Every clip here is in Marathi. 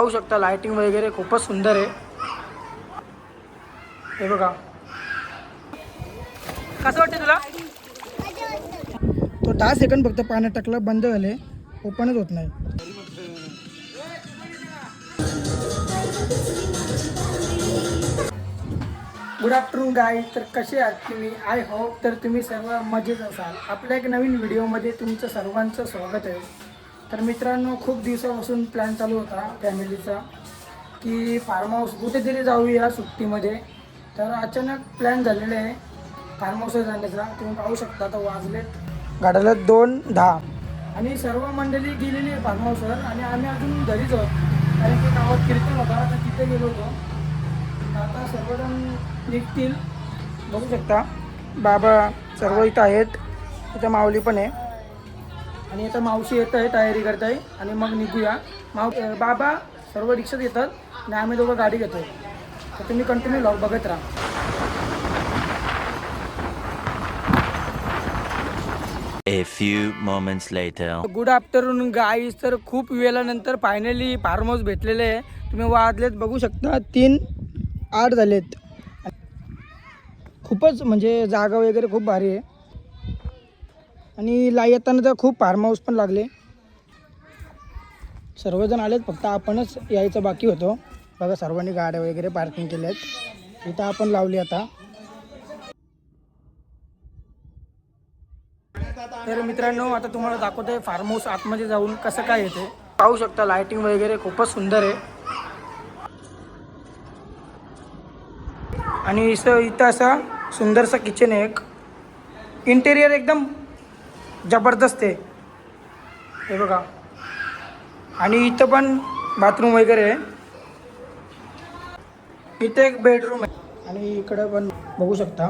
पाहू शकता लाइटिंग वगैरे खूपच सुंदर आहे. हे बघा. कसं वाटतं तुला? तो दहा सेकंड फक्त पाण्यात टाकला बंद झाले. ओपनच होत नाही. गुड आफ्टरनून गाय तर कसे आहात तुम्ही? आय होप तर तुम्ही सर्व मजेत असाल. आपल्या एक नवीन व्हिडिओमध्ये तुमचं सर्वांचं स्वागत आहे. तर मित्रांनो खूप दिवसापासून प्लॅन चालू होता फॅमिलीचा की फार्म हाऊस कुठेतरी जाऊया सुट्टीमध्ये. तर अचानक प्लॅन झालेले आहे फार्म हाऊसवर जाण्याचा. तुम्ही पाहू शकता तर वाजलेत गाड्याला दोन दहा. आणि सर्व मंडळी गेलेली आहे फार्म हाऊसवर आणि आम्ही अजून घरीच आहोत. कारण की गावात कीर्तन होता तर तिथे गेलो होतो. आता सर्वजण निघतील. बघू शकता बाबा सर्व इथं आहेत. तिथं माऊली पण आहे. आणि आता मावशी येत आहे तयारी करत आहे. आणि मग निघूया. माव बाबा सर्व रिक्षात येतात आणि आम्ही दोघं गाडी घेतोय. तर तुम्ही कंटिन्यू लॉग बघत राहा. A few moments later. Good afternoon guys तर खूप वेळानंतर फायनली फार्म हाऊस भेटलेले आहे. तुम्ही वाजलेत बघू शकता तीन आठ झालेत. खूपच म्हणजे जागा वगैरे खूप भारी आहे. आणि ला येताना तर खूप फार्म हाऊस पण लागले. सर्वजण आलेत फक्त आपणच यायचं बाकी होतो. बघा सर्वांनी गाड्या वगैरे पार्किंग केल्या आहेत इथं आपण लावली आता. तर मित्रांनो आता तुम्हाला दाखवतोय फार्म हाऊस आतमध्ये जाऊन कसं काय येते पाहू शकता लाइटिंग वगैरे खूपच सुंदर आहे. आणि इथं इथं असा सुंदरसा किचन आहे एक. इंटेरियर एकदम जबरदस्त आहे. हे बघा. आणि इथं पण बाथरूम वगैरे आहे. इथं एक बेडरूम आहे. आणि इकडं पण बघू शकता.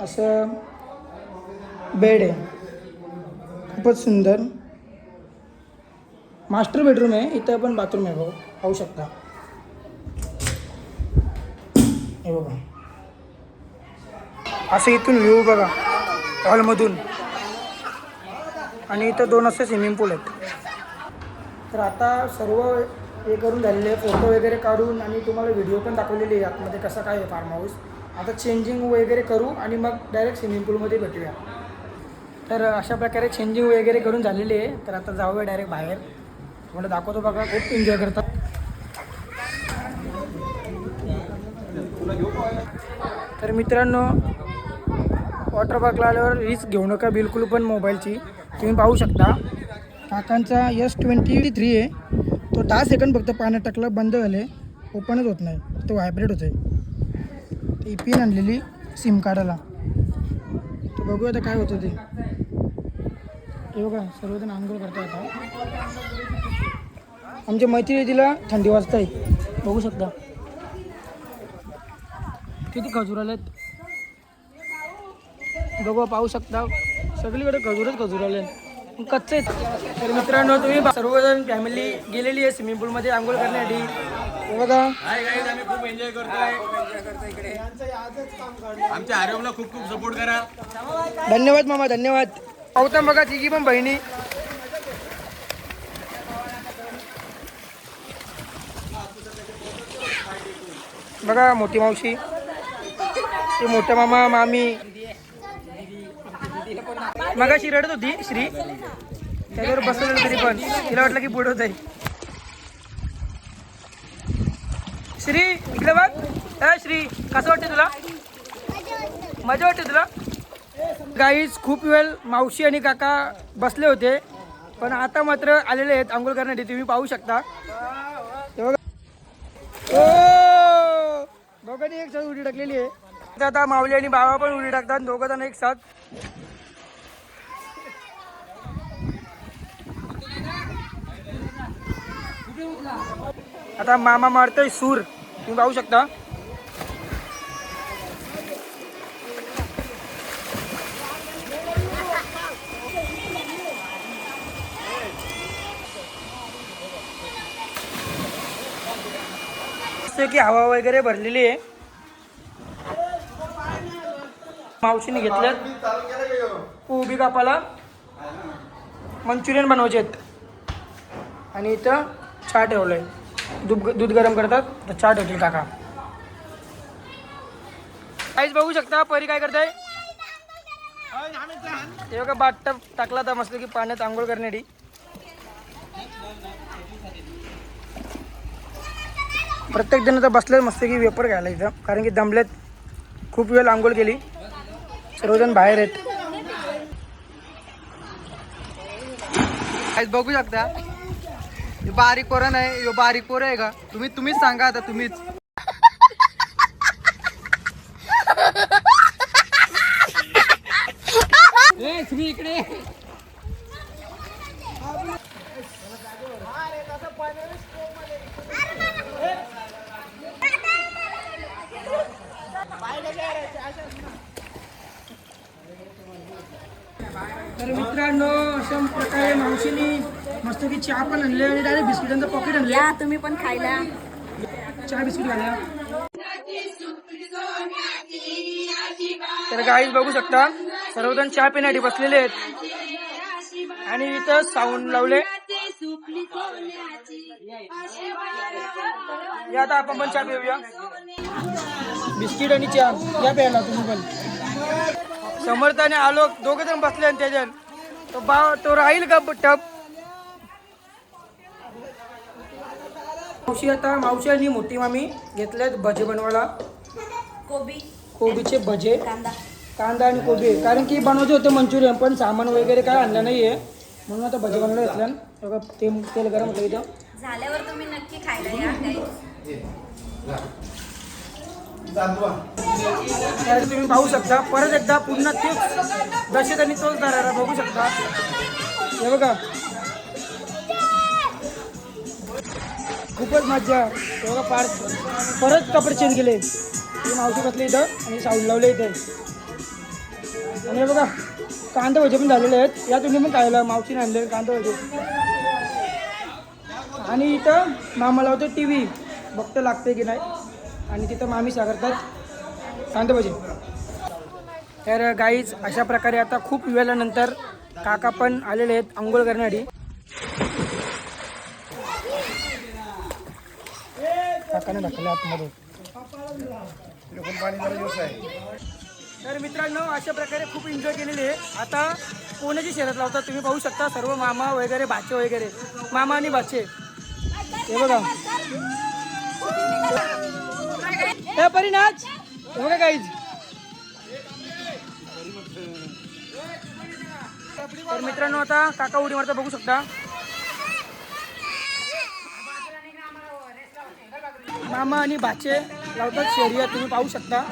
असं बेड आहे. खूपच सुंदर. मास्टर बेडरूम आहे. इथं पण बाथरूम आहे बघू. पाहू शकता. हे बघा. असं इथून व्ह्यू बघा. हॉलमधून आणि इथं दोन असे स्विमिंग पूल आहेत. तर आता सर्व हे करून झालेले फोटो वगैरे काढून आणि तुम्हाला व्हिडिओ पण दाखवलेली आहे आतमध्ये कसं काय आहे फार्म हाऊस आता चेंजिंग वगैरे करू आणि मग डायरेक्ट स्विमिंग पूलमध्ये भेटूया. तर अशा प्रकारे चेंजिंग वगैरे करून झालेली आहे. तर आता जाऊया डायरेक्ट बाहेर. तुम्हाला दाखवतो बघा खूप एन्जॉय करतात. तर मित्रांनो वॉटर पार्कला आल्यावर रिस्क घेऊ नका बिलकुल पण मोबाईलची तुम्ही पाहू शकता. काकांचा यस ट्वेंटी थ्री आहे. तो दहा सेकंड फक्त पाण्यात टाकला बंद झाले ओपनच होत नाही. तो व्हायब्रेट होतो आहे ती पिन आणलेली सिम कार्डाला तर बघूया आता काय होतं ते. हे बघा सर्वजण आंघोळ करता आता आमच्या मैत्री तिला थंडी वाजत आहे बघू शकता. किती खजूर आलेत. बघू पाहू शकता. सगळीकडे खजूरच खजूर आले. कच्चे तर मित्रांनो तुम्ही सर्वजण फॅमिली गेलेली आहे स्विमिंग पूलमध्ये आंघोळ करण्यासाठी. बघा. आम्ही खूप एन्जॉय करतोय. आमच्या आरोग्याला खूप खूप सपोर्ट करा. धन्यवाद मामा धन्यवाद. पाहता बघा तिघी पण बहिणी. बघा मोठी मावशी. ते मोठा मामा मामी. मगाशी रडत होती श्री. त्याच्यावर बसवलं तरी पण. तिला वाटलं की पुढे होत आहे श्री इकडे बघ. अ श्री कसं वाटतं तुला? मजा वाटते तुला? गाईज खूप वेळ मावशी आणि काका बसले होते. पण आता मात्र आलेले आहेत आंघोळ करण्यासाठी तुम्ही पाहू शकता. दोघांनी एक साथ उडी टाकलेली आहे. आता आता माऊली आणि बाबा पण उडी टाकतात. दोघं जण एक साथ. आता मामा मारतोय सूर. तुम्ही पाहू शकता. की हवा वगैरे भरलेली आहे. मावशीने घेतल्यात. उभी कापाला. मंचुरियन बनवायचे आहेत आणि इथं चहा ठेवलं आहे दूध दूध गरम करतात तर चहा ठेवतील काका. काहीच बघू शकता परी काय करताय? ते बघा बाटप टाकला तर मस्त की पाण्यात आंघोळ करण्यासाठी. प्रत्येक जण तर बसले मस्त की वेपर घ्यायला इथं कारण की दमलेत. खूप वेळ आंघोळ केली. सर्वजण बाहेर आहेत. आज बघू शकता. हे बारीक पोरं नाही ह्यो बारीक पोरं आहे का? तुम्ही तुम्हीच सांगा आता तुम्हीच. तर मित्रांनो अशा प्रकारे मावशीनी मस्त की चहा पण आणले आणि डायरेक्ट बिस्किटांचं पॉकेट आणले. या तुम्ही पण खायला. चहा बिस्किट घाल्या तर गाईज बघू शकता सर्वजण चहा पिण्यासाठी बसलेले आहेत. आणि इथं साऊंड लावले. या आता आपण पण चहा पिऊया. बिस्किट आणि चहा या प्यायला तुम्ही पण. समर्थाने आलो दोघे जण बसले आणि त्याच्यात. तो बा तो राहील का टप? मावशी आता मावशी आणि मोठी मामी घेतल्यात भजे बनवायला. कोबी. कोबीचे भजे. कांदा. कांदा आणि कोबी. कारण की बनवायचे होते मंचुरियन पण सामान वगैरे काय आणलं नाहीये. म्हणून आता भजे बनवले घेतल्या बघा ते तेल गरम होतं इथं. झाल्यावर तुम्ही नक्की खायला या तर तुम्ही पाहू शकता. परत एकदा पुन्हा तेच दशेत आणि तोच धरायला बघू शकता. हे बघा. खूपच मजा हे बघा परत कपडे चेंज केले. ही मावशी बसले इथं आणि साऊंड लावले इथे. आणि बघा कांदा भजे पण झालेले आहेत. या तुम्ही पण खायला मावशीने आणले कांदा भजे. आणि इथं मामा लावतो टी व्ही बघतं लागते की नाही. आणि तिथं मामी साकारतात कांदा भजे. तर गाईज अशा प्रकारे आता खूप वेळानंतर काका पण आलेले आहेत आंघोळ करण्यासाठी. काकाने दाखवले आतमध्ये. तर मित्रांनो अशा प्रकारे खूप एन्जॉय केलेली आहे. आता कोणाची शेतात लावतात. तुम्ही पाहू शकता सर्व मामा वगैरे भाचे वगैरे. मामा आणि भाचे. हे बघा. हे परिनाच हे बघा काहीच तर मित्रांनो आता काका उडी मारता बघू शकता. मामा आणि भाचे लावतात शर्यत तुम्ही पाहू शकता.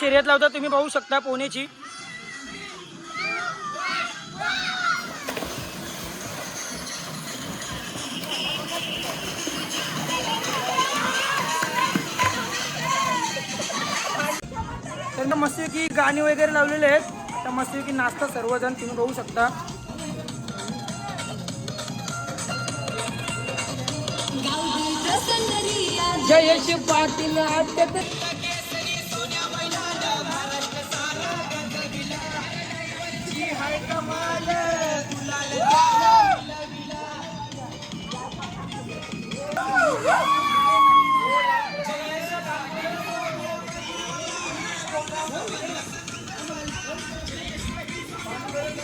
शर्यत लावतात तुम्ही पाहू शकता पोहण्याची. त्यांना मस्तपैकी गाणी वगैरे लावलेले आहेत. आता मस्तपैकी नाचतात सर्वजण तुम्ही बघू शकता. Jayesh Patil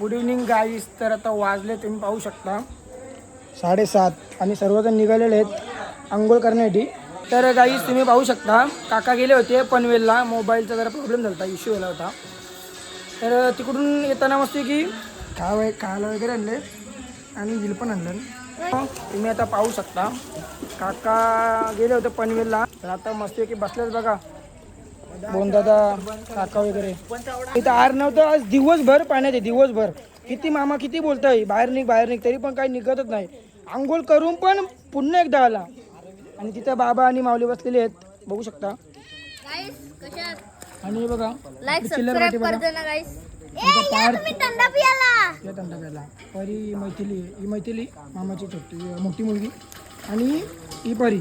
good evening guys तर आता वाजले तुम्ही पाहू शकता. साडेसात आणि सर्वजण निघालेले आहेत आंघोळ करण्यासाठी. तर गाईस तुम्ही पाहू शकता काका गेले होते पनवेलला. मोबाईलचा जरा प्रॉब्लेम झाला होता इश्यू झाला होता. तर तिकडून येताना मस्त की खा खायला वगैरे आणले. आणि हिल पण आणलं. तुम्ही आता पाहू शकता काका गेले होते पनवेलला. तर आता मस्त की बसलेच बघा. बोंदादा काका वगैरे. इथं आर नव्हतं आज दिवसभर पाण्यात आहे दिवसभर. किती मामा किती बोलताय? बाहेर निघ बाहेर निघ तरी पण काही निघतच नाही. आंघोळ करून पण पुन्हा एकदा आला. आणि तिथं बाबा आणि माऊली बसलेले आहेत. बघू शकता. आणि बघा चिल्लर थंडा पियाला. परी मैथिली ही मैथिली मामाची छोटी मोठी मुलगी. आणि ही परी.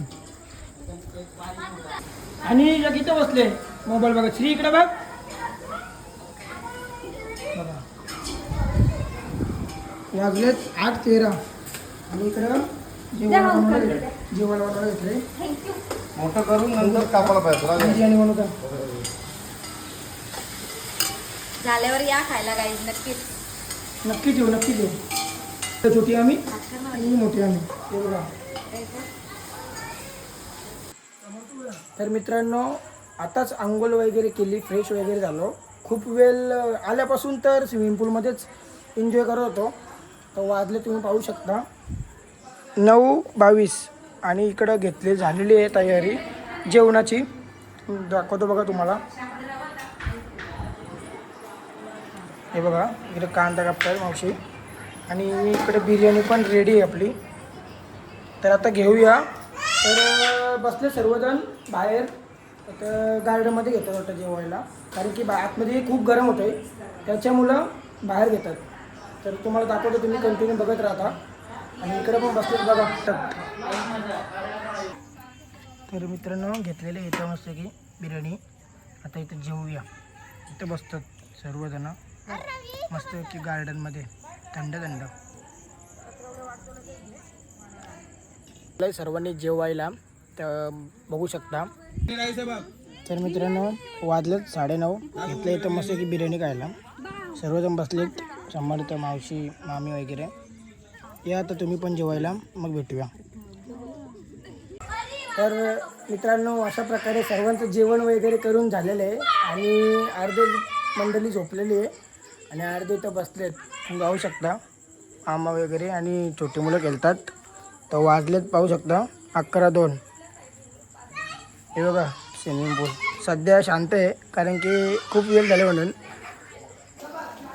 आणि या इथं बसले मोबाईल बघा श्री इकडे बघ. बघा. आठ तेरा. आणि इकडं जेवण घेतलंय. जेवण बनवायला घेतलंय. मोठं करून नंतर कापायला पाहिजे झाल्यावर या खायला गाईस नक्कीच. नक्की ठेवू नक्की ठेवू तर छोटी आम्ही आणि मोठी आम्ही. बघा. तर मित्रांनो आताच आंघोळ वगैरे केली फ्रेश वगैरे झालो. खूप वेळ आल्यापासून तर स्विमिंग पूलमध्येच एन्जॉय करत होतो. तर वाजले तुम्ही पाहू शकता. नऊ बावीस आणि इकडं घेतली झालेली आहे तयारी. जेवणाची दाखवतो बघा तुम्हाला. हे बघा इकडे कांदा कापताय मावशी. आणि इकडे बिर्याणी पण रेडी आहे आपली. तर आता घेऊया. तर बसले सर्वजण बाहेर. तर गार्डनमध्ये घेतात वाटतं जेवायला. कारण की बा आतमध्ये खूप गरम होतं आहे त्याच्यामुळं बाहेर घेतात. तर तुम्हाला दाखवतो तुम्ही कंटिन्यू बघत राहता. आणि इकडे पण बसलेत बघा टक तर मित्रांनो घेतलेले इथं मस्त की बिर्याणी. आता इथं जेवूया. इथं बसतात सर्वजण. मस्त की गार्डनमध्ये थंड थंड. सर्वांनी जेवायला तर बघू शकता. तर मित्रांनो वाजलेत साडेनऊ. घेतलं इथं मस्त की बिर्याणी खायला. सर्वजण बसलेत समर्थ मावशी मामी वगैरे. या तर तुम्ही पण जेवायला मग भेटूया. तर मित्रांनो अशा प्रकारे सर्वांचं जेवण वगैरे करून झालेलं आहे. आणि अर्धे मंडळी झोपलेली आहे. आणि अर्धे इथं बसलेत. तुम्ही पाहू शकता आमा वगैरे आणि छोटी मुलं खेळतात. तर वाजलेत पाहू शकता अकरा दोन. हे बघा स्विमिंग पूल सध्या शांत आहे कारण की खूप वेळ झाले म्हणून.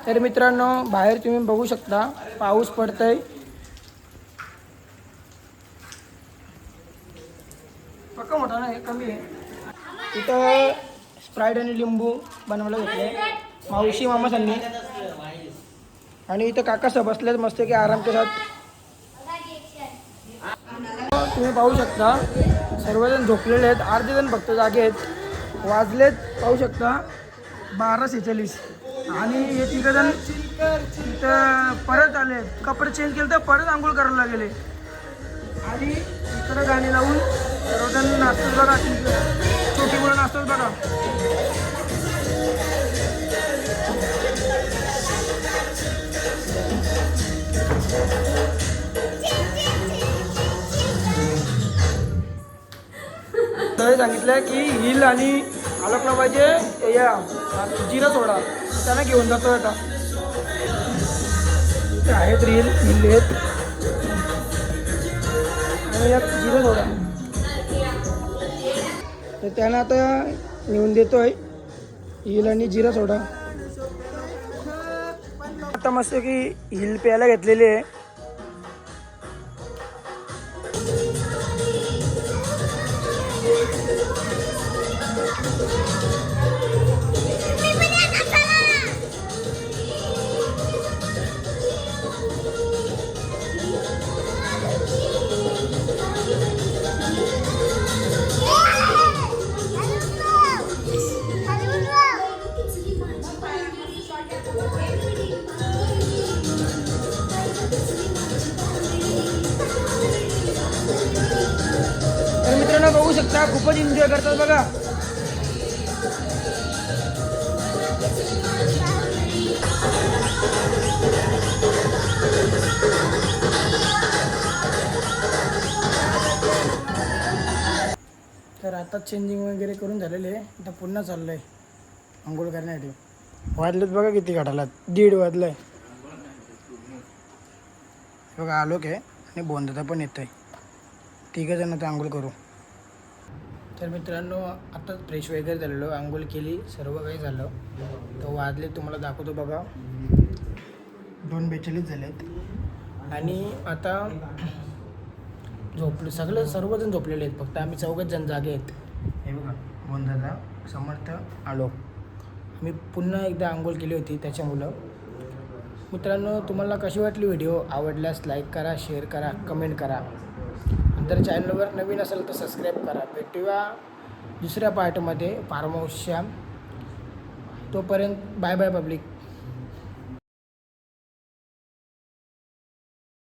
तर मित्रांनो बाहेर तुम्ही बघू शकता पाऊस पडतोय. पक्का मोठा कमी आहे. इथं स्प्राईट आणि लिंबू बनवलं घेतले. मावशी मामासांनी आणि इथं काका बसल्यात बसलेत मस्त की आराम के साथ तुम्ही पाहू शकता. सर्वजण झोपलेले आहेत. अर्धे जण फक्त जागे आहेत. वाजलेत पाहू शकता बारा सेहेचाळीस. आणि हे तिघ तिथं परत आले कपडे चेंज केले तर परत आंघोळ करायला गेले आणि इकडं गाणी लावून सर्वजण नाचतात बघा. छोटी मुलं नाचतात बघा. तर सांगितलं की हिल आणि आलोकला पाहिजे या जिरा सोडा. त्यांना घेऊन जातो आता. इथे आहेत रील हिल आहेत. आणि यात जिरा सोडा. तर त्यांना आता नेऊन देतोय हिल आणि जिरा सोडा. आता मस्त की हिल प्यायला घेतलेली आहे. एन्जॉय बघा तर आता चेंजिंग वगैरे करून झालेले आहे. आता पुन्हा चाललंय. आंघोळ करण्यासाठी. वाजलेत बघा किती घाटाला दीड वाजलाय. बघा आलोक आहे आणि बोंदता पण येतं आहे तिघं जण आता आंघोळ करू. तर मित्रांनो आताच फ्रेश वगैरे झालेलो आंघोळ केली सर्व काही झालं. तर वाजले तुम्हाला दाखवतो बघा. दोन बेचाळीस झालेत. आणि आता झोपले सगळे सर्वजण झोपलेले आहेत. फक्त आम्ही चौघच जण जागे आहेत. हे बघा बोंदादा समर्थ आलो. मी पुन्हा एकदा आंघोळ केली होती त्याच्यामुळं. मित्रांनो तुम्हाला कशी वाटली व्हिडिओ? आवडल्यास लाईक करा शेअर करा कमेंट करा. जर चॅनलवर नवीन असेल तर सबस्क्राईब करा. भेटूया दुसऱ्या पार्टमध्ये फार्म हाऊसच्या तोपर्यंत बाय बाय पब्लिक